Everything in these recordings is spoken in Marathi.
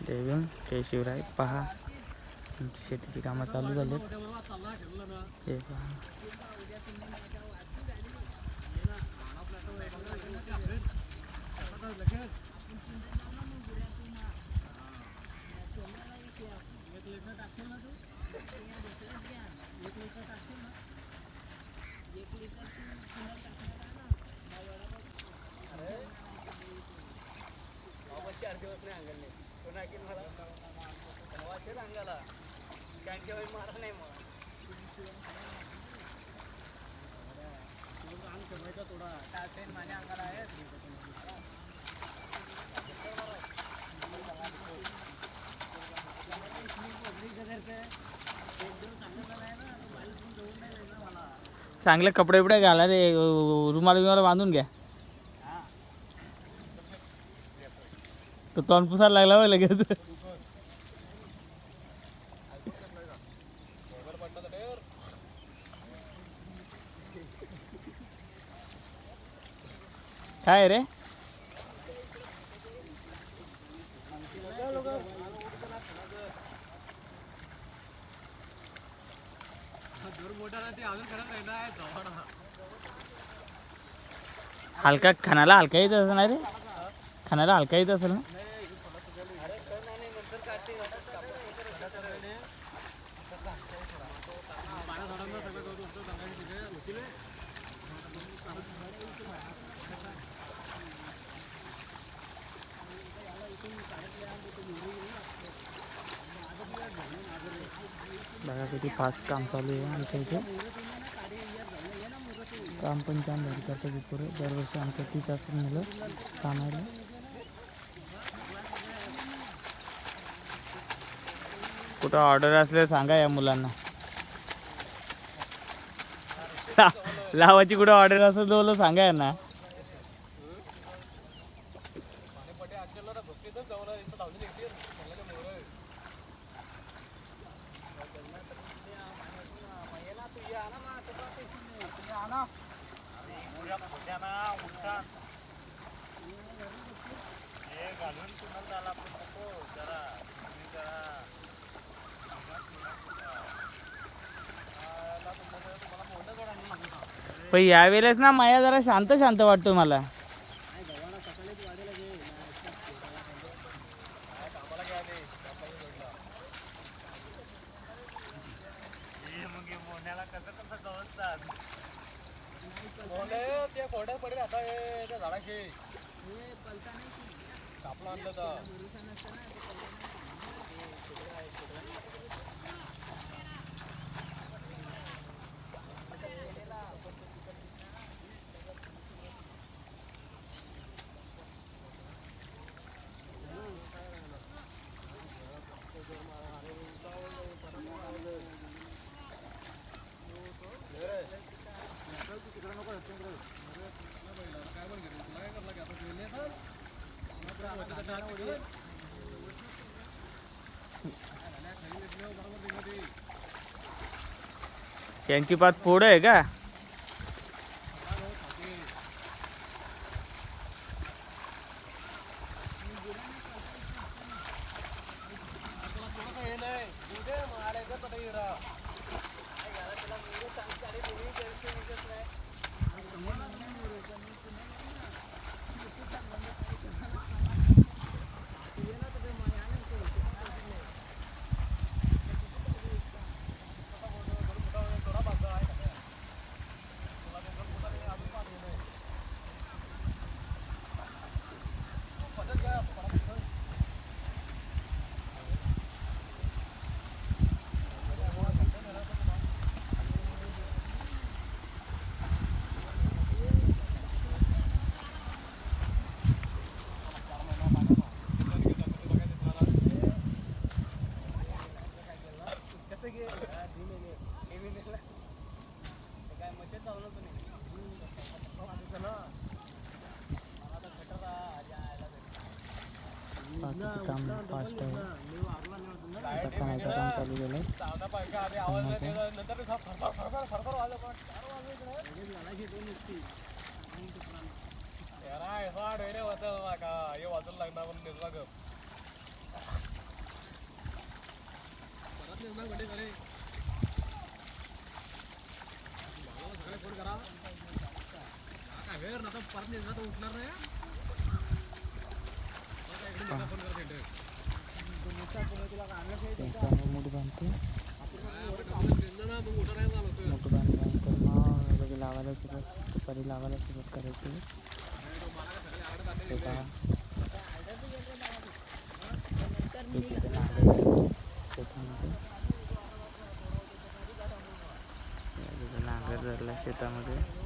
जय भीम जय शिवराय पहा. आमची शेतीची कामं चालू झालीत. हे पहा. चांगले कपडे बिपडे घाला रे रुमाल बिमाल बांधून घ्या. तो तोंड पुसायला लागला बघ लगेच. काय रे? हलका खाण्याला हलका येत असेल ना रे? खाण्याला हलका येत असेल ना? बघा किती फास्ट काम चालू आहे आमच्या इथे. काम पण छान भारी करतात भरपूर दरवर्षी आमच्या तीच असतात मुलं कामाला. कुठं ऑर्डर असले सांगा या मुलांना. लावाची लावायची कुठं ऑर्डर असं तर सांगा यांना. पण यावेळेस ना माया जरा शांत शांत वाटतो मला. यांची पात पोड आहे का? काम फास्ट आहे. आता खाण्याचं काम चालू केलं लागणार मूठ बांधते मूठ बांधल्यानंतर मग लगे लावायला सुरुवात दुपारी लावायला सुरुवात करायची नांगर आहे शेतामध्ये तिथे नांगर धरला शेतामध्ये.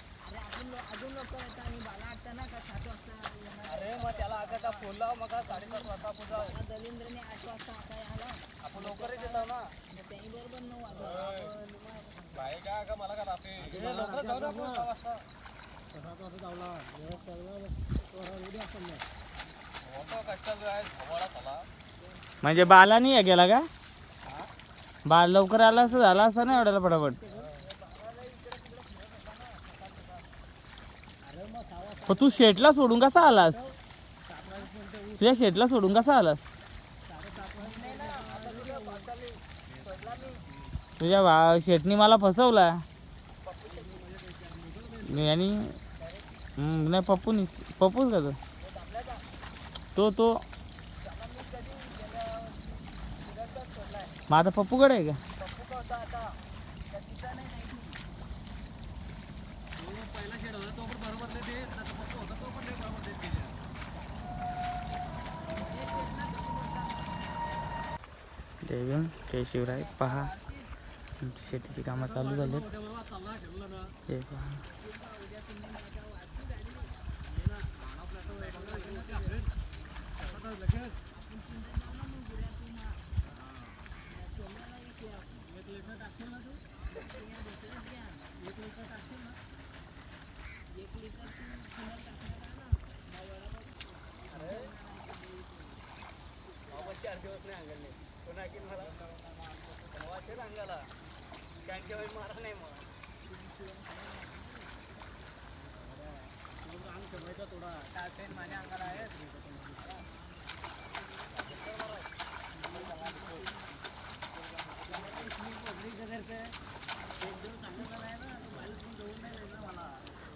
अरे मग त्याला आता त्या फोन लाव मग साडेसात वाजता जाऊ दलिंद्रने आठ वाजता आता आला आपण लवकरच येतो ना. त्याही बरोबर नऊ वाजता काय का का मला का लवकर जाऊ ना आपण सहा वाजता. होतो कष्टाचं आहे सवाळा झाला. म्हणजे बाला नाही आहे गेला का? बाल लवकर आला असं झाला असं नाही एवढ्याला फटाफट पण तू शेटला सोडून कसा आलास? तुझ्या शेटला सोडून कसा आलास? तुझ्या भा शेटनी मला फसवला. मी आणि नाही पप्पूनी पप्पूच का तो? तो तो. माझा पप्पूकडे आहे का पहिला शेड होता तो पण बरोबर नाही ते त्याचा पप्पा होता तो पण नाही बरोबर देत त्याच्या जय भीम जय शिवराय पहा. शेतीची कामं चालू झालीत. उद्या पहा. चार दिवस नाही अंगणले पुन्हा की मला अंगाला त्यांच्या वेळी मारा नाही मग अंग ठेवायचा थोडा काय माझ्या अंगाला आहे.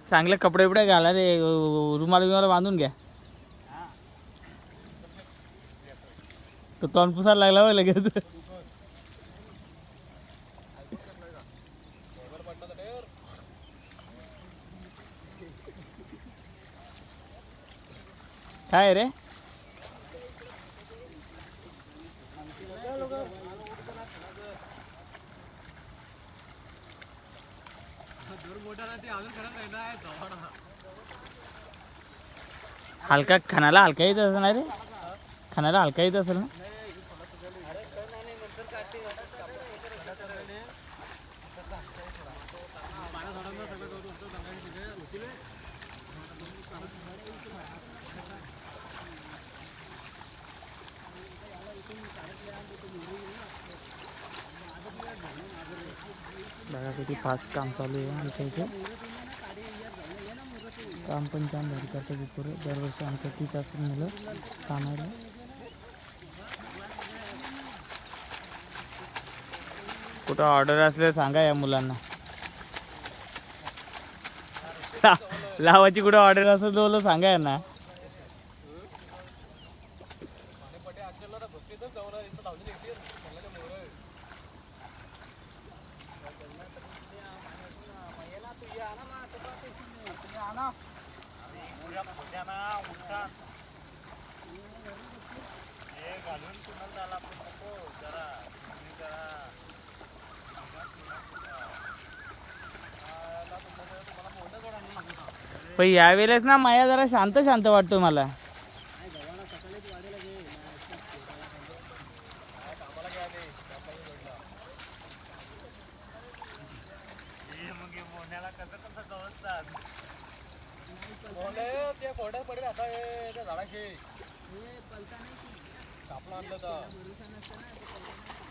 चांगले कपडे बिपडे घाला रे. रुमाल बिमाला बांधून घ्या. तो तोंड पुसायला लागला बघ लगेच. काय रे? हलका खाण्याला हलका येत असेल ना रे? खाण्याला हलका येत असेल ना? बघा किती फास्ट काम चालू आहे आमच्या इथे. काम पण छान भारी करतात पुरे दरवर्षी आमच्या तीच असतात मुलं कामाला. कुठं ऑर्डर असले सांगा या मुलांना. लावाची लावायची कुठं ऑर्डर असेल तर सांगा यांना. पण यावेळेस ना माया जरा शांत शांत वाटतो मला. कसं कसं ते फोटो पडेल आता त्या की. कापला आणलं तर भरोसा नसतं ना ते पलता नाही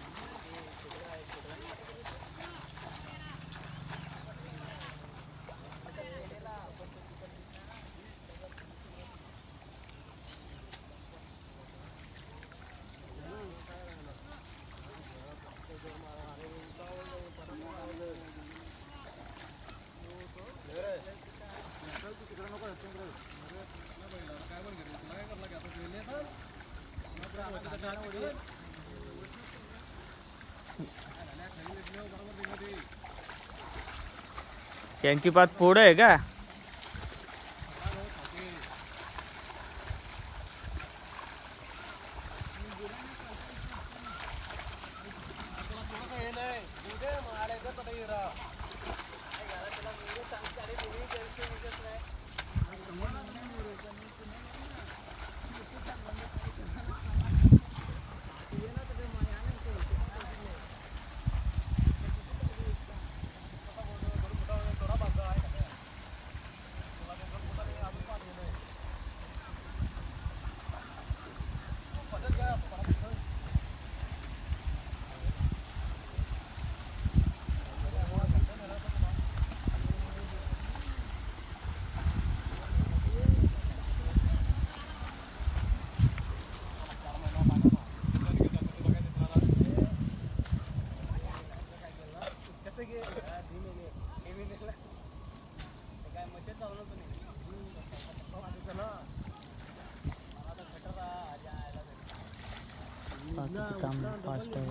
त्यांची पात पोड आहे का? काय मच्छर चावलं होतं नाही काम फास्ट आहे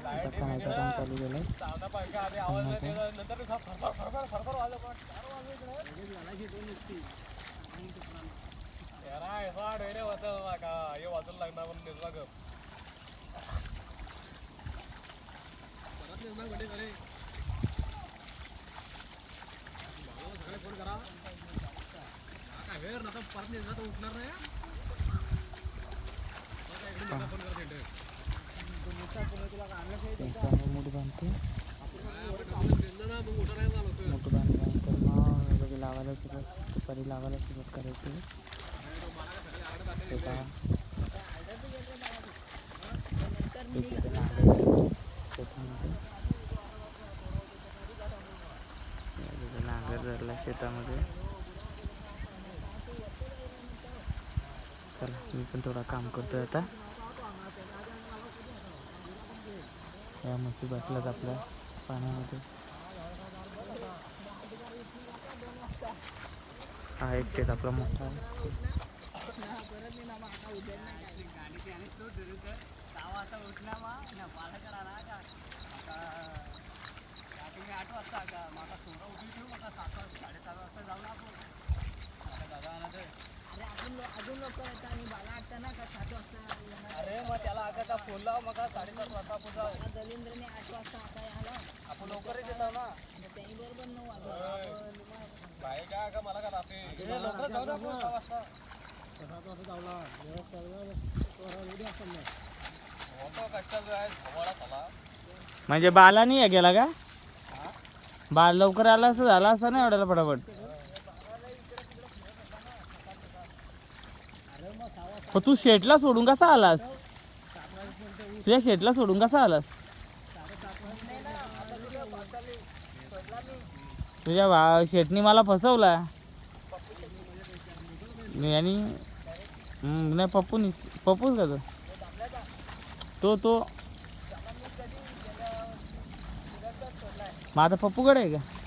आता खाण्याचं काम चालू झालंय चावना पाहिजे आधी आवाज नाही दिला नंतर फरफर फरफर फरफर वाजलं पण चार वाजले यारा ऐसा डोरे होतं का हे वाजून लागणार म्हणून नेसला ग परत नेसला म्हणजे घरी सगळे फोन करा काय वेळ नका परत नेसला तर उठणार नाही फोन करा सेंटर त्यांचा आम्ही मूठ बांधतो ना मग उठा नाही झालं होतं मूठ बांधल्यानंतर मग लगे लावायला सुरुवात दुपारी लावायला सुरुवात करायची ते पहा नांगर शेतामध्ये धरला शेतामध्ये. चला मी पण थोडा काम करतोय आता. या म्हशी बसल्यात आपल्या पाण्यामध्ये. हा एक शेत आपला मोठा आहे गाडीची आणि तो दुरुस्त सहा वाजता उठला मा ना पाला करा का आता रात्री आठ वाजता का माझा उठून ठेवू आता सात वाजता साडेसात वाजता जाऊ ना आपण. आता दादा आणा ते अरे अजून लो- अजून लोक येतात आणि बाला वाटतं ना का सात वाजता येणार? अरे मग त्याला आता फोन लाव मग साडेसात वाजता आपण जाऊ. आता दलिंद्रने आठ वाजता आता आला आपण लवकरच येतो ना. त्याही बरोबर नऊ वाजता. आपण मग बाई काय का मला का राहते लवकर जाऊ ना आपण सहा वाजता. सात वाजता जाऊला. होतो कष्टाचं आहे. झवाळा झाला म्हणजे बाला नाही आहे गेला का? बाळ लवकर आला असं झाला असं नाही एवढ्याला फटाफट. तू शेटला सोडून कसा आलास? तुझ्या शेटला सोडून कसा आलास? तुझ्या भा शेटनी मला फसवला. मी आणि नाही पप्पूनी पप्पूच का तो तो माझा पप्पूकडे आहे का?